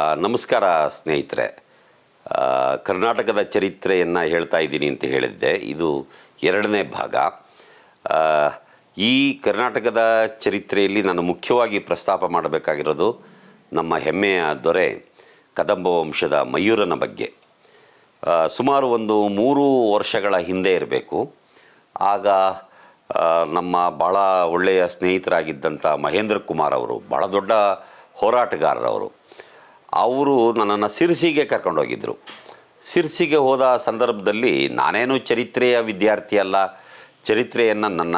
ನಮಸ್ಕಾರ ಸ್ನೇಹಿತರೆ. ಕರ್ನಾಟಕದ ಚರಿತ್ರೆಯನ್ನು ಹೇಳ್ತಾ ಇದ್ದೀನಿ ಅಂತ ಹೇಳಿದ್ದೆ. ಇದು ಎರಡನೇ ಭಾಗ. ಈ ಕರ್ನಾಟಕದ ಚರಿತ್ರೆಯಲ್ಲಿ ನಾನು ಮುಖ್ಯವಾಗಿ ಪ್ರಸ್ತಾಪ ಮಾಡಬೇಕಾಗಿರೋದು ನಮ್ಮ ಹೆಮ್ಮೆಯ ದೊರೆ ಕದಂಬ ವಂಶದ ಮಯೂರನ ಬಗ್ಗೆ. ಸುಮಾರು ಒಂದು ಮೂರು ವರ್ಷಗಳ ಹಿಂದೆ ಇರಬೇಕು. ಆಗ ನಮ್ಮ ಭಾಳ ಒಳ್ಳೆಯ ಸ್ನೇಹಿತರಾಗಿದ್ದಂಥ ಮಹೇಂದ್ರ ಕುಮಾರ್ ಅವರು ಭಾಳ ದೊಡ್ಡ ಹೋರಾಟಗಾರರವರು ಅವರು ನನ್ನನ್ನು ಸಿರ್ಸಿಗೆ ಕರ್ಕೊಂಡೋಗಿದ್ದರು ಸಿರ್ಸಿಗೆ ಹೋದ ಸಂದರ್ಭದಲ್ಲಿ ನಾನೇನು ಚರಿತ್ರೆಯ ವಿದ್ಯಾರ್ಥಿ ಅಲ್ಲ. ಚರಿತ್ರೆಯನ್ನು ನನ್ನ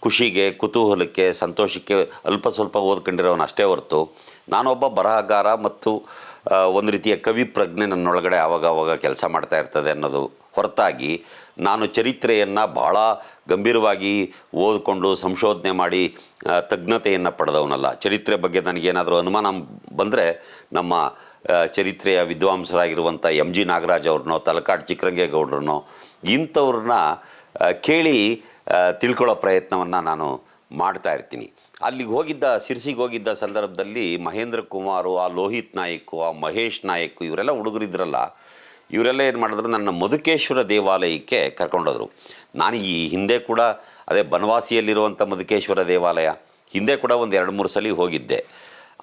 ಖುಷಿಗೆ, ಕುತೂಹಲಕ್ಕೆ, ಸಂತೋಷಕ್ಕೆ ಅಲ್ಪ ಸ್ವಲ್ಪ ಓದ್ಕೊಂಡಿರೋನು ಅಷ್ಟೇ ಹೊರತು ನಾನೊಬ್ಬ ಬರಹಗಾರ ಮತ್ತು ಒಂದು ರೀತಿಯ ಕವಿ ಪ್ರಜ್ಞೆ ನನ್ನೊಳಗಡೆ ಆವಾಗ ಆವಾಗ ಕೆಲಸ ಮಾಡ್ತಾ ಇರ್ತದೆ ಅನ್ನೋದು ಹೊರತಾಗಿ ನಾನು ಚರಿತ್ರೆಯನ್ನು ಬಹಳ ಗಂಭೀರವಾಗಿ ಓದಿಕೊಂಡು ಸಂಶೋಧನೆ ಮಾಡಿ ತಜ್ಞತೆಯನ್ನು ಪಡೆದವನಲ್ಲ. ಚರಿತ್ರೆ ಬಗ್ಗೆ ನನಗೇನಾದರೂ ಅನುಮಾನ ಬಂದರೆ ನಮ್ಮ ಚರಿತ್ರೆಯ ವಿದ್ವಾಂಸರಾಗಿರುವಂಥ ಎಂ ಜಿ ನಾಗರಾಜ್ ಅವ್ರನ್ನೋ, ತಲಕಾಡ್ ಚಿಕ್ಕರಂಗೇಗೌಡ್ರನ್ನೋ, ಇಂಥವ್ರನ್ನ ಕೇಳಿ ತಿಳ್ಕೊಳ್ಳೋ ಪ್ರಯತ್ನವನ್ನು ನಾನು ಮಾಡ್ತಾ ಇರ್ತೀನಿ. ಅಲ್ಲಿಗೆ ಹೋಗಿದ್ದ, ಸಿರ್ಸಿಗೆ ಹೋಗಿದ್ದ ಸಂದರ್ಭದಲ್ಲಿ ಮಹೇಂದ್ರ ಕುಮಾರು, ಆ ಲೋಹಿತ್ ನಾಯಕ್, ಆ ಮಹೇಶ್ ನಾಯಕ್, ಇವರೆಲ್ಲ ಹುಡುಗರಿದ್ರಲ್ಲ, ಇವರೆಲ್ಲ ಏನು ಮಾಡಿದ್ರು, ನನ್ನ ಮಧುಕೇಶ್ವರ ದೇವಾಲಯಕ್ಕೆ ಕರ್ಕೊಂಡೋದ್ರು. ನಾನು ಈ ಹಿಂದೆ ಕೂಡ, ಅದೇ ಬನವಾಸಿಯಲ್ಲಿರುವಂಥ ಮಧುಕೇಶ್ವರ ದೇವಾಲಯ, ಹಿಂದೆ ಕೂಡ ಒಂದು ಎರಡು ಮೂರು ಸಲ ಹೋಗಿದ್ದೆ.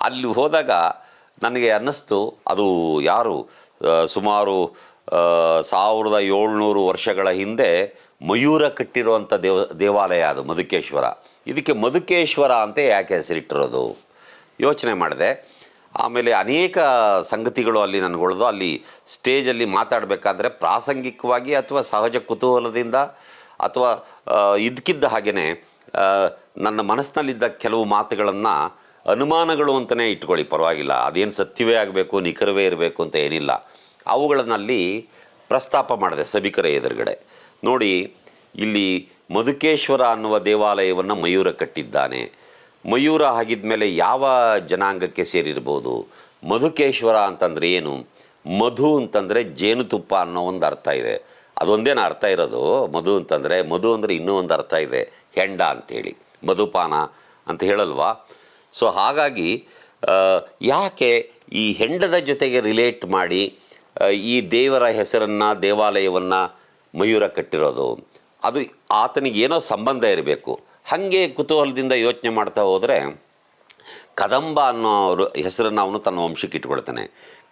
ಅಲ್ಲಿ ಹೋದಾಗ ನನಗೆ ಅನ್ನಿಸ್ತು, ಅದು ಯಾರು? ಸುಮಾರು ಸಾವಿರದ ಏಳ್ನೂರು ವರ್ಷಗಳ ಹಿಂದೆ ಮಯೂರ ಕಟ್ಟಿರುವಂಥ ದೇವ, ದೇವಾಲಯ ಅದು, ಮಧುಕೇಶ್ವರ. ಇದಕ್ಕೆ ಮಧುಕೇಶ್ವರ ಅಂತ ಯಾಕೆ ಹೆಸರಿಟ್ಟಿರೋದು? ಯೋಚನೆ ಮಾಡಿದೆ. ಆಮೇಲೆ ಅನೇಕ ಸಂಗತಿಗಳು ಅಲ್ಲಿ ನನಗೊಳ್ದು, ಅಲ್ಲಿ ಸ್ಟೇಜಲ್ಲಿ ಮಾತಾಡಬೇಕಾದ್ರೆ ಪ್ರಾಸಂಗಿಕವಾಗಿ ಅಥವಾ ಸಹಜ ಕುತೂಹಲದಿಂದ ಅಥವಾ ಇದಕ್ಕಿದ್ದ ಹಾಗೆಯೇ ನನ್ನ ಮನಸ್ಸಿನಲ್ಲಿದ್ದ ಕೆಲವು ಮಾತುಗಳನ್ನು ಅನುಮಾನಗಳು ಅಂತಲೇ ಇಟ್ಕೊಳ್ಳಿ, ಪರವಾಗಿಲ್ಲ. ಅದೇನು ಸತ್ಯವೇ ಆಗಬೇಕು, ನಿಖರವೇ ಇರಬೇಕು ಅಂತ ಏನಿಲ್ಲ. ಅವುಗಳನ್ನಲ್ಲಿ ಪ್ರಸ್ತಾಪ ಮಾಡಿದೆ ಸಭಿಕರ ಎದುರುಗಡೆ. ನೋಡಿ, ಇಲ್ಲಿ ಮಧುಕೇಶ್ವರ ಅನ್ನುವ ದೇವಾಲಯವನ್ನು ಮಯೂರ ಕಟ್ಟಿದ್ದಾನೆ. ಮಯೂರ ಆಗಿದ್ಮೇಲೆ ಯಾವ ಜನಾಂಗಕ್ಕೆ ಸೇರಿರ್ಬೋದು? ಮಧುಕೇಶ್ವರ ಅಂತಂದರೆ ಏನು? ಮಧು ಅಂತಂದರೆ ಜೇನುತುಪ್ಪ ಅನ್ನೋ ಒಂದು ಅರ್ಥ ಇದೆ. ಅದೊಂದೇನು ಅರ್ಥ ಇರೋದು? ಮಧು ಅಂತಂದರೆ, ಮಧು ಅಂದರೆ ಇನ್ನೂ ಒಂದು ಅರ್ಥ ಇದೆ. ಹೆಂಡ ಅಂಥೇಳಿ. ಮಧುಪಾನ ಅಂತ ಹೇಳಲ್ವಾ? ಸೊ ಹಾಗಾಗಿ ಯಾಕೆ ಈ ಹೆಂಡದ ಜೊತೆಗೆ ರಿಲೇಟ್ ಮಾಡಿ ಈ ದೇವರ ಹೆಸರನ್ನು, ದೇವಾಲಯವನ್ನು ಮಯೂರ ಕಟ್ಟಿರೋದು? ಅದು ಆತನಿಗೆ ಏನೋ ಸಂಬಂಧ ಇರಬೇಕು. ಹಾಗೆ ಕುತೂಹಲದಿಂದ ಯೋಚನೆ ಮಾಡ್ತಾ ಹೋದರೆ, ಕದಂಬ ಅನ್ನೋ ಅವರು ಹೆಸರನ್ನು ಅವನು ತನ್ನ ವಂಶಕ್ಕೆ ಇಟ್ಕೊಳ್ತಾನೆ.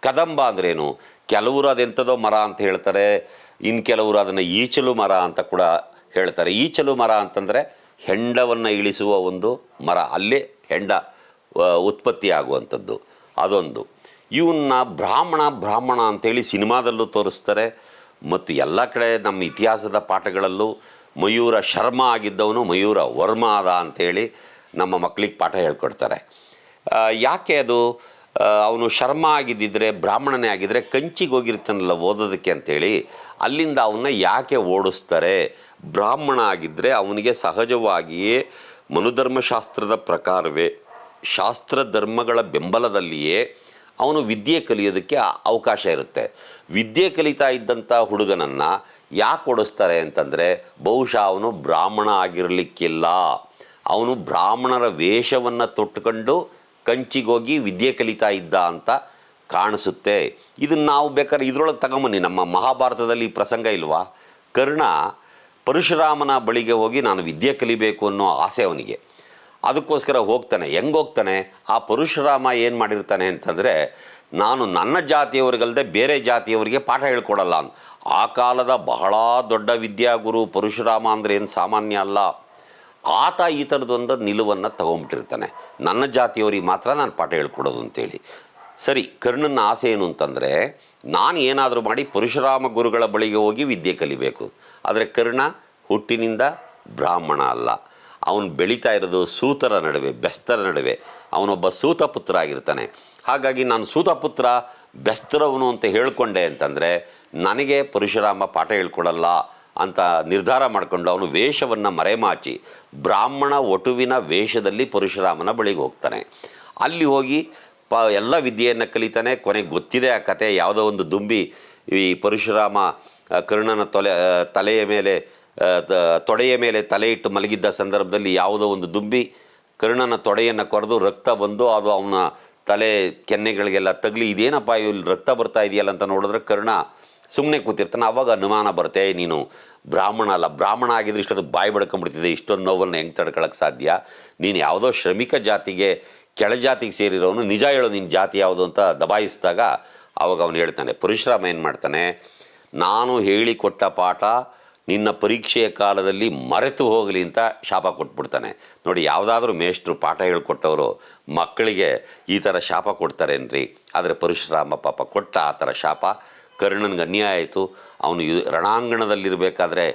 ಕದಂಬ ಅಂದ್ರೇನು? ಕೆಲವರು ಅದೆಂಥದೋ ಮರ ಅಂತ ಹೇಳ್ತಾರೆ ಇನ್ನು ಕೆಲವರು ಅದನ್ನು ಈಚಲು ಮರ ಅಂತ ಕೂಡ ಹೇಳ್ತಾರೆ. ಈಚಲು ಮರ ಅಂತಂದರೆ ಹೆಂಡವನ್ನು ಇಳಿಸುವ ಒಂದು ಮರ. ಅಲ್ಲೇ ಹೆಂಡ ಉತ್ಪತ್ತಿ ಆಗುವಂಥದ್ದು ಅದೊಂದು. ಇವನ್ನ ಬ್ರಾಹ್ಮಣ ಬ್ರಾಹ್ಮಣ ಅಂತೇಳಿ ಸಿನಿಮಾದಲ್ಲೂ ತೋರಿಸ್ತಾರೆ. ಮತ್ತು ಎಲ್ಲ ಕಡೆ ನಮ್ಮ ಇತಿಹಾಸದ ಪಾಠಗಳಲ್ಲೂ ಮಯೂರ ಶರ್ಮ ಆಗಿದ್ದವನು ಮಯೂರ ವರ್ಮ ಅದ ಅಂಥೇಳಿ ನಮ್ಮ ಮಕ್ಕಳಿಗೆ ಪಾಠ ಹೇಳ್ಕೊಡ್ತಾರೆ. ಯಾಕೆ ಅದು? ಅವನು ಶರ್ಮ ಆಗಿದ್ದಿದ್ರೆ, ಬ್ರಾಹ್ಮಣನೇ ಆಗಿದ್ದರೆ ಕಂಚಿಗೆ ಹೋಗಿರ್ತಾನಲ್ಲ ಓದೋದಕ್ಕೆ ಅಂಥೇಳಿ ಅಲ್ಲಿಂದ ಅವನ್ನ ಯಾಕೆ ಓಡಿಸ್ತಾರೆ? ಬ್ರಾಹ್ಮಣ ಆಗಿದ್ದರೆ ಅವನಿಗೆ ಸಹಜವಾಗಿಯೇ ಮನುಧರ್ಮಶಾಸ್ತ್ರದ ಪ್ರಕಾರವೇ. ಶಾಸ್ತ್ರ ಧರ್ಮಗಳ ಬೆಂಬಲದಲ್ಲಿಯೇ ಅವನು ವಿದ್ಯೆ ಕಲಿಯೋದಕ್ಕೆ ಅವಕಾಶ ಇರುತ್ತೆ. ವಿದ್ಯೆ ಕಲಿತಾ ಇದ್ದಂಥ ಹುಡುಗನನ್ನು ಯಾಕೆ ಓಡಿಸ್ತಾರೆ ಅಂತಂದರೆ, ಬಹುಶಃ ಅವನು ಬ್ರಾಹ್ಮಣ ಆಗಿರಲಿಕ್ಕಿಲ್ಲ. ಅವನು ಬ್ರಾಹ್ಮಣರ ವೇಷವನ್ನು ತೊಟ್ಟುಕೊಂಡು ಕಂಚಿಗೋಗಿ ವಿದ್ಯೆ ಕಲಿತಾ ಇದ್ದ ಅಂತ ಕಾಣಿಸುತ್ತೆ. ಇದನ್ನು ನಾವು ಬೇಕಾದ್ರೆ ಇದರೊಳಗೆ ತಗೊಂಬನ್ನಿ. ನಮ್ಮ ಮಹಾಭಾರತದಲ್ಲಿ ಪ್ರಸಂಗ ಇಲ್ವಾ? ಕರ್ಣ ಪರಶುರಾಮನ ಬಳಿಗೆ ಹೋಗಿ ನಾನು ವಿದ್ಯೆ ಕಲಿಬೇಕು ಅನ್ನೋ ಆಸೆ ಅವನಿಗೆ. ಅದಕ್ಕೋಸ್ಕರ ಹೋಗ್ತಾನೆ. ಹೆಂಗೆ ಹೋಗ್ತಾನೆ? ಆ ಪರಶುರಾಮ ಏನು ಮಾಡಿರ್ತಾನೆ ಅಂತಂದರೆ, ನಾನು ನನ್ನ ಜಾತಿಯವರಿಗಲ್ಲದೆ ಬೇರೆ ಜಾತಿಯವರಿಗೆ ಪಾಠ ಹೇಳ್ಕೊಡಲ್ಲ ಅಂತ ಆ ಕಾಲದ ಬಹಳ ದೊಡ್ಡ ವಿದ್ಯಾಗುರು ಪರಶುರಾಮ ಅಂದರೆ ಏನು ಸಾಮಾನ್ಯ ಅಲ್ಲ. ಆತ ಈ ಥರದೊಂದು ನಿಲುವನ್ನು ತಗೊಂಬಿಟ್ಟಿರ್ತಾನೆ. ನನ್ನ ಜಾತಿಯವರಿಗೆ ಮಾತ್ರ ನಾನು ಪಾಠ ಹೇಳ್ಕೊಡೋದು ಅಂತೇಳಿ. ಸರಿ, ಕರ್ಣನ ಆಸೆ ಏನು ಅಂತಂದರೆ, ನಾನು ಏನಾದರೂ ಮಾಡಿ ಪರಶುರಾಮ ಗುರುಗಳ ಬಳಿಗೆ ಹೋಗಿ ವಿದ್ಯೆ ಕಲಿಬೇಕು. ಆದರೆ ಕರ್ಣ ಹುಟ್ಟಿನಿಂದ ಬ್ರಾಹ್ಮಣ ಅಲ್ಲ. ಅವನು ಬೆಳೀತಾ ಇರೋದು ಸೂತರ ನಡುವೆ, ಬೆಸ್ತರ ನಡುವೆ. ಅವನೊಬ್ಬ ಸೂತ ಪುತ್ರ ಆಗಿರ್ತಾನೆ ಹಾಗಾಗಿ ನಾನು ಸೂತ ಪುತ್ರ, ಬೆಸ್ತರವನು ಅಂತ ಹೇಳಿಕೊಂಡೆ ಅಂತಂದರೆ, ನನಗೆ ಪರಶುರಾಮ ಪಾಠ ಹೇಳ್ಕೊಡಲ್ಲ ಅಂತ ನಿರ್ಧಾರ ಮಾಡಿಕೊಂಡು ಅವನು ವೇಷವನ್ನು ಮರೆಮಾಚಿ ಬ್ರಾಹ್ಮಣ ಒಟುವಿನ ವೇಷದಲ್ಲಿ ಪರಶುರಾಮನ ಬಳಿಗೆ ಹೋಗ್ತಾನೆ. ಅಲ್ಲಿ ಹೋಗಿ ಪ, ಎಲ್ಲ ವಿದ್ಯೆಯನ್ನು ಕಲಿತಾನೆ. ಕೊನೆಗೆ ಗೊತ್ತಿದೆ ಆ ಕತೆ. ಯಾವುದೋ ಒಂದು ದುಂಬಿ ಈ ಪರಶುರಾಮ ಕರ್ಣನ ತೊಲೆ ತಲೆಯ ಮೇಲೆ ತೊಡೆಯ ಮೇಲೆ ತಲೆ ಇಟ್ಟು ಮಲಗಿದ್ದ ಸಂದರ್ಭದಲ್ಲಿ ಯಾವುದೋ ಒಂದು ದುಂಬಿ ಕರ್ಣನ ತೊಡೆಯನ್ನು ಕೊರೆದು ರಕ್ತ ಬಂದು ಅದು ಅವನ ತಲೆ ಕೆನ್ನೆಗಳಿಗೆಲ್ಲ ತಗಲಿ, ಇದೇನಪ್ಪ ಇಲ್ಲಿ ರಕ್ತ ಬರ್ತಾ ಇದೆಯಲ್ಲ ಅಂತ ನೋಡಿದ್ರೆ ಕರ್ಣ ಸುಮ್ಮನೆ ಕೂತಿರ್ತಾನೆ. ಅವಾಗ ಅನುಮಾನ ಬರುತ್ತೆ ನೀನು ಬ್ರಾಹ್ಮಣ ಅಲ್ಲ, ಬ್ರಾಹ್ಮಣ ಆಗಿದ್ರೆ ಇಷ್ಟೊಂದು ಬಾಯಿ ಬಡ್ಕೊಂಡ್ಬಿಡ್ತಿದೆ ಇಷ್ಟೊಂದು ನೋವನ್ನು ಹೆಂಗೆ ತಡ್ಕೊಳಕ್ಕೆ ಸಾಧ್ಯ? ನೀನು ಯಾವುದೋ ಶ್ರಮಿಕ ಜಾತಿಗೆ ಕೆಳಜಾತಿಗೆ ಸೇರಿರೋನು, ನಿಜ ಹೇಳೋ ನಿನ್ನ ಜಾತಿ ಯಾವುದು? ಅಂತ ದಬಾಯಿಸಿದಾಗ ಅವಾಗ ಅವನು ಹೇಳ್ತಾನೆ, ಪರಶುರಾಮ ಏನು ಮಾಡ್ತಾನೆ, ನಾನು ಹೇಳಿಕೊಟ್ಟ ಪಾಠ ನಿನ್ನ ಪರೀಕ್ಷೆಯ ಕಾಲದಲ್ಲಿ ಮರೆತು ಹೋಗಲಿ ಅಂತ ಶಾಪ ಕೊಟ್ಬಿಡ್ತಾನೆ. ನೋಡಿ, ಯಾವುದಾದ್ರೂ ಮೇಷ್ಟ್ರು ಪಾಠ ಹೇಳ್ಕೊಟ್ಟವರು ಮಕ್ಕಳಿಗೆ ಈ ಥರ ಶಾಪ ಕೊಡ್ತಾರೇನ್ರಿ? ಆದರೆ ಪರಶುರಾಮ ಪಾಪ ಕೊಟ್ಟ ಆ ಥರ ಶಾಪ. ಕರ್ಣನಿಗೆ ಅನ್ಯಾಯ ಆಯಿತು. ಅವನು ಯು ರಣಾಂಗಣದಲ್ಲಿರಬೇಕಾದ್ರೆ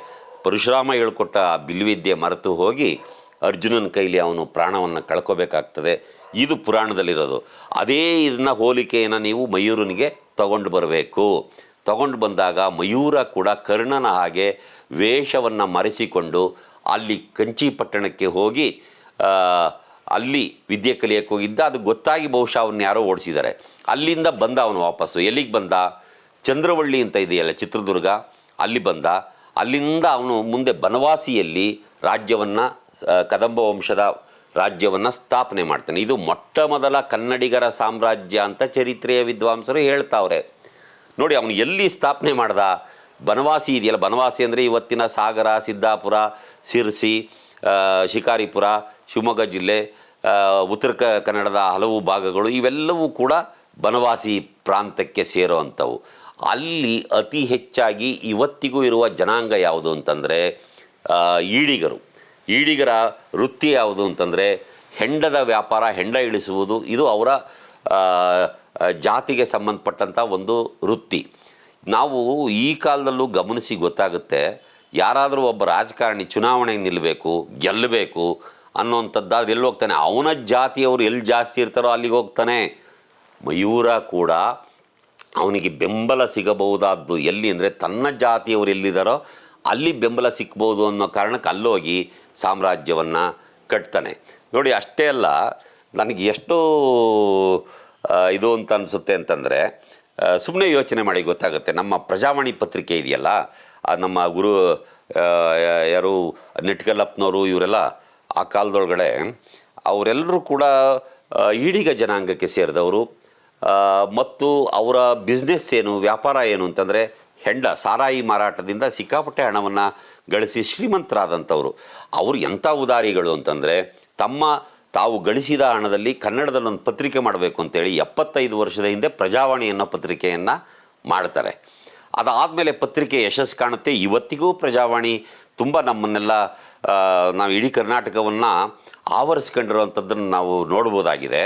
ಪರಶುರಾಮ ಹೇಳ್ಕೊಟ್ಟ ಆ ಬಿಲ್ವಿದ್ಯೆ ಮರೆತು ಹೋಗಿ ಅರ್ಜುನನ ಕೈಲಿ ಅವನು ಪ್ರಾಣವನ್ನು ಕಳ್ಕೋಬೇಕಾಗ್ತದೆ. ಇದು ಪುರಾಣದಲ್ಲಿರೋದು. ಅದೇ ಇದನ್ನ ಹೋಲಿಕೆಯನ್ನು ನೀವು ಮಯೂರನಿಗೆ ತಗೊಂಡು ಬರಬೇಕು. ತಗೊಂಡು ಬಂದಾಗ ಮಯೂರ ಕೂಡ ಕರ್ಣನ ಹಾಗೆ ವೇಷವನ್ನು ಮರೆಸಿಕೊಂಡು ಅಲ್ಲಿ ಕಂಚಿ ಪಟ್ಟಣಕ್ಕೆ ಹೋಗಿ ಅಲ್ಲಿ ವಿದ್ಯೆ ಕಲಿಯಕ್ಕೆ ಹೋಗಿದ್ದ. ಅದು ಗೊತ್ತಾಗಿ ಬಹುಶಃ ಅವನ್ನ ಯಾರೋ ಓಡಿಸಿದ್ದಾರೆ ಅಲ್ಲಿಂದ ಬಂದ ಅವನು ವಾಪಸ್ಸು. ಎಲ್ಲಿಗೆ ಬಂದ? ಚಂದ್ರವಳ್ಳಿ ಅಂತ ಇದೆಯಲ್ಲ, ಚಿತ್ರದುರ್ಗ. ಅಲ್ಲಿ ಬಂದ. ಅಲ್ಲಿಂದ ಅವನು ಮುಂದೆ ಬನವಾಸಿಯಲ್ಲಿ ರಾಜ್ಯವನ್ನು ಕದಂಬ ವಂಶದ ರಾಜ್ಯವನ್ನು ಸ್ಥಾಪನೆ ಮಾಡ್ತಾನೆ. ಇದು ಮೊಟ್ಟ ಮೊದಲ ಕನ್ನಡಿಗರ ಸಾಮ್ರಾಜ್ಯ ಅಂತ ಚರಿತ್ರೆಯ ವಿದ್ವಾಂಸರು ಹೇಳ್ತಾವ್ರೆ. ನೋಡಿ, ಅವನು ಎಲ್ಲಿ ಸ್ಥಾಪನೆ ಮಾಡ್ದ? ಬನವಾಸಿ ಇದೆಯಲ್ಲ? ಬನವಾಸಿ ಅಂದರೆ ಇವತ್ತಿನ ಸಾಗರ, ಸಿದ್ದಾಪುರ, ಸಿರ್ಸಿ ಶಿಕಾರಿಪುರ, ಶಿವಮೊಗ್ಗ ಜಿಲ್ಲೆ ಉತ್ತರ ಕನ್ನಡದ ಹಲವು ಭಾಗಗಳು ಇವೆಲ್ಲವೂ ಕೂಡ ಬನವಾಸಿ ಪ್ರಾಂತಕ್ಕೆ ಸೇರುವಂಥವು. ಅಲ್ಲಿ ಅತಿ ಹೆಚ್ಚಾಗಿ ಇವತ್ತಿಗೂ ಇರುವ ಜನಾಂಗ ಯಾವುದು ಅಂತಂದರೆ ಈಡಿಗರು. ಈಡಿಗರ ವೃತ್ತಿ ಯಾವುದು ಅಂತಂದರೆ, ಹೆಂಡದ ವ್ಯಾಪಾರ, ಹೆಂಡ ಇಳಿಸುವುದು, ಇದು ಅವರ ಜಾತಿಗೆ ಸಂಬಂಧಪಟ್ಟಂಥ ಒಂದು ವೃತ್ತಿ. ನಾವು ಈ ಕಾಲದಲ್ಲೂ ಗಮನಿಸಿ ಗೊತ್ತಾಗುತ್ತೆ, ಯಾರಾದರೂ ಒಬ್ಬ ರಾಜಕಾರಣಿ ಚುನಾವಣೆಗೆ ನಿಲ್ಲಬೇಕು ಗೆಲ್ಲಬೇಕು ಅನ್ನೋಂಥದ್ದಾದ್ರೆ ಎಲ್ಲಿ ಹೋಗ್ತಾನೆ? ಅವನ ಜಾತಿಯವರು ಎಲ್ಲಿ ಜಾಸ್ತಿ ಇರ್ತಾರೋ ಅಲ್ಲಿಗೆ ಹೋಗ್ತಾನೆ. ಮಯೂರ ಕೂಡ ಅವನಿಗೆ ಬೆಂಬಲ ಸಿಗಬಹುದಾದ್ದು ಎಲ್ಲಿ ಅಂದರೆ ತನ್ನ ಜಾತಿಯವರು ಎಲ್ಲಿದ್ದಾರೋ ಅಲ್ಲಿ ಬೆಂಬಲ ಸಿಕ್ಬೋದು ಅನ್ನೋ ಕಾರಣಕ್ಕೆ ಅಲ್ಲೋಗಿ ಸಾಮ್ರಾಜ್ಯವನ್ನು ಕಟ್ತಾನೆ. ನೋಡಿ, ಅಷ್ಟೇ ಅಲ್ಲ, ನನಗೆ ಎಷ್ಟು ಇದು ಅಂತ ಅನಿಸುತ್ತೆ ಅಂತಂದರೆ ಸುಮ್ಮನೆ ಯೋಚನೆ ಮಾಡಿ ಗೊತ್ತಾಗುತ್ತೆ. ನಮ್ಮ ಪ್ರಜಾವಾಣಿ ಪತ್ರಿಕೆ ಇದೆಯಲ್ಲ ನಮ್ಮ ಗುರು ಯಾರು ನೆಟ್ಕಲ್ಲಪ್ಪನವರು ಇವರೆಲ್ಲ ಆ ಕಾಲದೊಳಗಡೆ, ಅವರೆಲ್ಲರೂ ಕೂಡ ಈಡಿಗ ಜನಾಂಗಕ್ಕೆ ಸೇರಿದವರು ಮತ್ತು ಅವರ ಬಿಸ್ನೆಸ್ ಏನು, ವ್ಯಾಪಾರ ಏನು ಅಂತಂದರೆ ಹೆಂಡ, ಸಾರಾಯಿ ಮಾರಾಟದಿಂದ ಸಿಕ್ಕಾಪಟ್ಟೆ ಹಣವನ್ನು ಗಳಿಸಿ ಶ್ರೀಮಂತರಾದಂಥವರು. ಅವರು ಎಂಥ ಉದಾರಿಗಳು ಅಂತಂದರೆ, ತಮ್ಮ ತಾವು ಗಳಿಸಿದ ಹಣದಲ್ಲಿ ಕನ್ನಡದಲ್ಲೊಂದು ಪತ್ರಿಕೆ ಮಾಡಬೇಕು ಅಂತೇಳಿ ಎಪ್ಪತ್ತೈದು ವರ್ಷದ ಹಿಂದೆ ಪ್ರಜಾವಾಣಿ ಅನ್ನೋ ಪತ್ರಿಕೆಯನ್ನು ಮಾಡ್ತಾರೆ. ಅದಾದಮೇಲೆ ಪತ್ರಿಕೆ ಯಶಸ್ಸು ಕಾಣುತ್ತೆ. ಇವತ್ತಿಗೂ ಪ್ರಜಾವಾಣಿ ತುಂಬ ನಮ್ಮನ್ನೆಲ್ಲ ನಾವು ಇಡೀ ಕರ್ನಾಟಕವನ್ನು ಆವರಿಸ್ಕೊಂಡಿರುವಂಥದ್ದನ್ನು ನಾವು ನೋಡ್ಬೋದಾಗಿದೆ.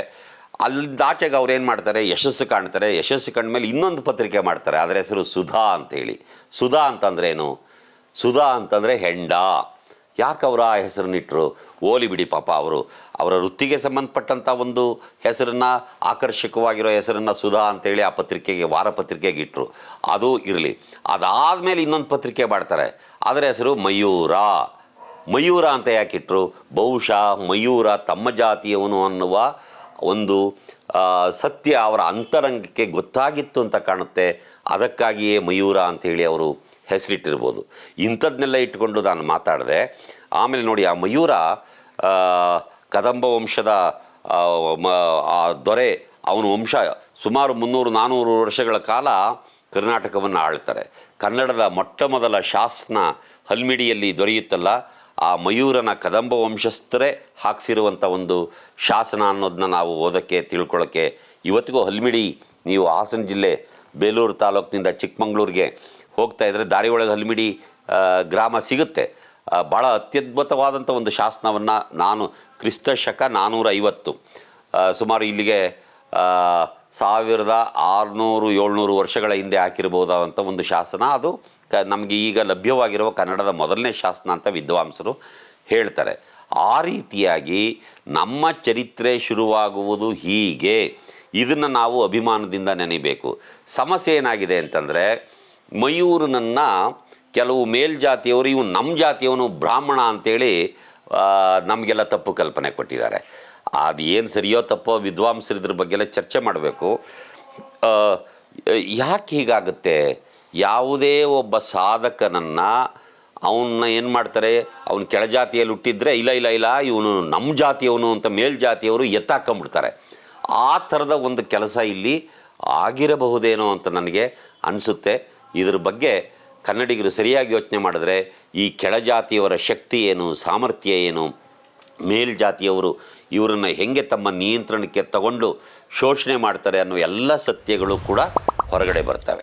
ಅಲ್ಲಿಂದಾಚೆಗೆ ಅವ್ರು ಏನು ಮಾಡ್ತಾರೆ? ಯಶಸ್ಸು ಕಾಣ್ತಾರೆ. ಯಶಸ್ಸು ಕಂಡ್ಮೇಲೆ ಇನ್ನೊಂದು ಪತ್ರಿಕೆ ಮಾಡ್ತಾರೆ. ಅದರ ಹೆಸರು ಸುಧಾ ಅಂತೇಳಿ. ಸುಧಾ ಅಂತಂದ್ರೆ ಏನು ಸುಧಾ ಅಂತಂದರೆ ಹೆಂಡ. ಯಾಕೆ ಅವರು ಆ ಹೆಸರನ್ನಿಟ್ಟರು ಓಲಿ ಬಿಡಿ ಪಾಪ ಅವರು. ಅವರ ವೃತ್ತಿಗೆ ಸಂಬಂಧಪಟ್ಟಂಥ ಒಂದು ಹೆಸರನ್ನು, ಆಕರ್ಷಕವಾಗಿರೋ ಹೆಸರನ್ನು ಸುಧಾ ಅಂತೇಳಿ ಆ ಪತ್ರಿಕೆಗೆ, ವಾರ ಪತ್ರಿಕೆಗೆ ಇಟ್ಟರು ಅದು ಇರಲಿ. ಅದಾದಮೇಲೆ ಇನ್ನೊಂದು ಪತ್ರಿಕೆ ಮಾಡ್ತಾರೆ. ಅದರ ಹೆಸರು ಮಯೂರ. ಮಯೂರ ಅಂತ ಯಾಕಿಟ್ರು ಬಹುಶಃ ಮಯೂರ ತಮ್ಮ ಜಾತಿಯವನು ಅನ್ನುವ ಒಂದು ಸತ್ಯ ಅವರ ಅಂತರಂಗಕ್ಕೆ ಗೊತ್ತಾಗಿತ್ತು ಅಂತ ಕಾಣುತ್ತೆ. ಅದಕ್ಕಾಗಿಯೇ ಮಯೂರ ಅಂತೇಳಿ ಅವರು ಹೆಸರಿಟ್ಟಿರ್ಬೋದು. ಇಂಥದ್ದನ್ನೆಲ್ಲ ಇಟ್ಕೊಂಡು ನಾನು ಮಾತಾಡಿದೆ. ಆಮೇಲೆ ನೋಡಿ ಆ ಮಯೂರ ಕದಂಬ ವಂಶದ ಆ, ದೊರೆ ಅವನ ವಂಶ ಸುಮಾರು ಮುನ್ನೂರು ನಾನ್ನೂರು ವರ್ಷಗಳ ಕಾಲ ಕರ್ನಾಟಕವನ್ನು ಆಳ್ತಾರೆ. ಕನ್ನಡದ ಮೊಟ್ಟ ಮೊದಲ ಶಾಸನ ಹಲ್ಮಿಡಿಯಲ್ಲಿ ದೊರೆಯುತ್ತಲ್ಲ ಆ ಮಯೂರನ ಕದಂಬ ವಂಶಸ್ಥರೇ ಹಾಕ್ಸಿರುವಂಥ ಒಂದು ಶಾಸನ ಅನ್ನೋದನ್ನ ನಾವು ಓದೋಕ್ಕೆ ತಿಳ್ಕೊಳ್ಳೋಕ್ಕೆ ಇವತ್ತಿಗೂ ಹಲ್ಮಿಡಿ ನೀವು ಹಾಸನ ಜಿಲ್ಲೆ ಬೇಲೂರು ತಾಲೂಕಿನಿಂದ ಚಿಕ್ಕಮಂಗ್ಳೂರಿಗೆ ಹೋಗ್ತಾ ಇದ್ದರೆ ದಾರಿ ಒಳಗೆ ಹಲ್ಮಿಡಿ ಗ್ರಾಮ ಸಿಗುತ್ತೆ. ಭಾಳ ಅತ್ಯದ್ಭುತವಾದಂಥ ಒಂದು ಶಾಸನವನ್ನು ನಾನು, ಕ್ರಿಸ್ತ ಶಕ ನಾನ್ನೂರ ಐವತ್ತು ಸುಮಾರು ಇಲ್ಲಿಗೆ ಸಾವಿರದ ಆರುನೂರು ಏಳ್ನೂರು ವರ್ಷಗಳ ಹಿಂದೆ ಹಾಕಿರ್ಬೋದಾದಂಥ ಒಂದು ಶಾಸನ. ಅದು ಕ, ನಮಗೆ ಈಗ ಲಭ್ಯವಾಗಿರುವ ಕನ್ನಡದ ಮೊದಲನೇ ಶಾಸನ ಅಂತ ವಿದ್ವಾಂಸರು ಹೇಳ್ತಾರೆ. ಆ ರೀತಿಯಾಗಿ ನಮ್ಮ ಚರಿತ್ರೆ ಶುರುವಾಗುವುದು ಹೀಗೆ. ಇದನ್ನು ನಾವು ಅಭಿಮಾನದಿಂದ ನೆನೆಯಬೇಕು ಸಮಸ್ಯೆ ಏನಾಗಿದೆ ಅಂತಂದರೆ ಮಯೂರನನ್ನು ಕೆಲವು ಮೇಲ್ಜಾತಿಯವರು, ಇವು ನಮ್ಮ ಜಾತಿಯವನು ಬ್ರಾಹ್ಮಣ ಅಂತೇಳಿ ನಮಗೆಲ್ಲ ತಪ್ಪು ಕಲ್ಪನೆ ಕೊಟ್ಟಿದ್ದಾರೆ. ಅದು ಏನು ಸರಿಯೋ ತಪ್ಪೋ ವಿದ್ವಾಂಸರಿದ್ರ ಬಗ್ಗೆ ಎಲ್ಲ ಚರ್ಚೆ ಮಾಡಬೇಕು. ಯಾಕೆ ಹೀಗಾಗುತ್ತೆ? ಯಾವುದೇ ಒಬ್ಬ ಸಾಧಕನನ್ನು ಅವನ್ನ ಏನು ಮಾಡ್ತಾರೆ? ಅವನು ಕೆಳಜಾತಿಯಲ್ಲಿ ಹುಟ್ಟಿದ್ರೆ, ಇಲ್ಲ ಇಲ್ಲ ಇಲ್ಲ, ಇವನು ನಮ್ಮ ಜಾತಿಯವನು ಅಂತ ಮೇಲ್ಜಾತಿಯವರು ಎತ್ತಾಕೊಂಬಿಡ್ತಾರೆ. ಆ ಥರದ ಒಂದು ಕೆಲಸ ಇಲ್ಲಿ ಆಗಿರಬಹುದೇನೋ ಅಂತ ನನಗೆ ಅನಿಸುತ್ತೆ. ಇದ್ರ ಬಗ್ಗೆ ಕನ್ನಡಿಗರು ಸರಿಯಾಗಿ ಯೋಚನೆ ಮಾಡಿದ್ರೆ ಈ ಕೆಳಜಾತಿಯವರ ಶಕ್ತಿ ಏನು, ಸಾಮರ್ಥ್ಯ ಏನು ಮೇಲ್ಜಾತಿಯವರು ಇವರನ್ನು ಹೆಂಗೆ ತಮ್ಮ ನಿಯಂತ್ರಣಕ್ಕೆ ತಗೊಂಡು ಶೋಷಣೆ ಮಾಡ್ತಾರೆ ಅನ್ನೋ ಎಲ್ಲ ಸತ್ಯಗಳು ಕೂಡ ಹೊರಗಡೆ ಬರ್ತವೆ.